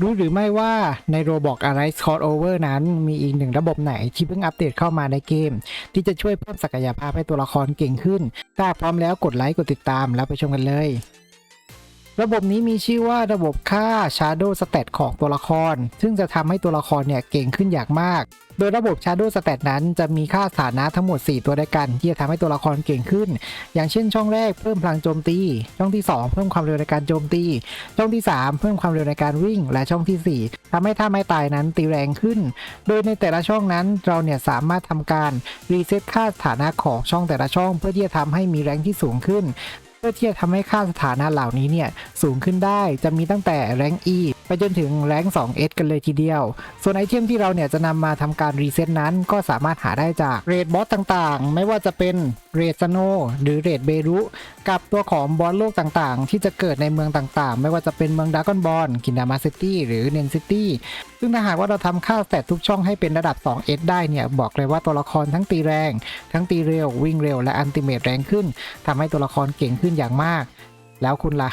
รู้หรือไม่ว่าใน Roblox Arise Crossover นั้นมีอีกหนึ่งระบบไหนที่เพิ่งอัปเดตเข้ามาในเกม ที่จะช่วยเพิ่มศักยภาพให้ตัวละครเก่งขึ้น ถ้าพร้อมแล้วกดไลค์กดติดตามแล้วไปชมกันเลย ระบบนี้มีชื่อว่าระบบค่า Shadow Stat ของตัวละคร ซึ่งจะทำให้ตัวละครเนี่ยเก่งขึ้นอย่างมาก โดยระบบ Shadow Stat นั้นจะมีค่าสถานะทั้งหมด 4 ตัวด้วยกัน ที่จะทำให้ตัวละครเก่งขึ้น อย่างเช่นช่องแรกเพิ่มพลังโจมตี ช่องที่ 2 เพิ่มความเร็วในการโจมตี ช่องที่ 3 เพิ่มความเร็วในการวิ่ง และช่องทีสี่4ทำให้ท่าไม้ตายนั้นตีแรงขึ้น โดยในแต่ละช่องนั้นเราเนี่ยสามารถทำการรีเซ็ตค่าสถานะของช่องแต่ละช่อง เพื่อที่จะทำให้มีแรงที่สูงขึ้น เพื่อที่จะทำให้ค่าสถานะเหล่านี้เนี่ย สูงขึ้นได้จะมีตั้งแต่แรง E ไปจนถึงแรง 2S กันเลยทีเดียว ส่วนไอเทมที่เราเนี่ยจะนำมาทำการรีเซ็ตนั้นก็สามารถหาได้จากเรดบอสต่างๆ ไม่ว่าจะเป็นเรดสโนหรือเรดเบรุกับตัวของบอสโลกต่างๆ ที่จะเกิดในเมืองต่างๆ ไม่ว่าจะเป็นเมืองดากอนบอลกินดามาซิตี้หรือเนนซิตี้ซึ่งถ้าหากว่าเราทำค่าแสตทุกช่องให้เป็นระดับ 2S ได้เนี่ย บอกเลยว่าตัวละครทั้งตีแรง ทั้งตีเร็ว วิ่งเร็ว และอันติเมตแรงขึ้นทำให้ตัวละครเก่งขึ้นอย่างมาก แล้วคุณล่ะ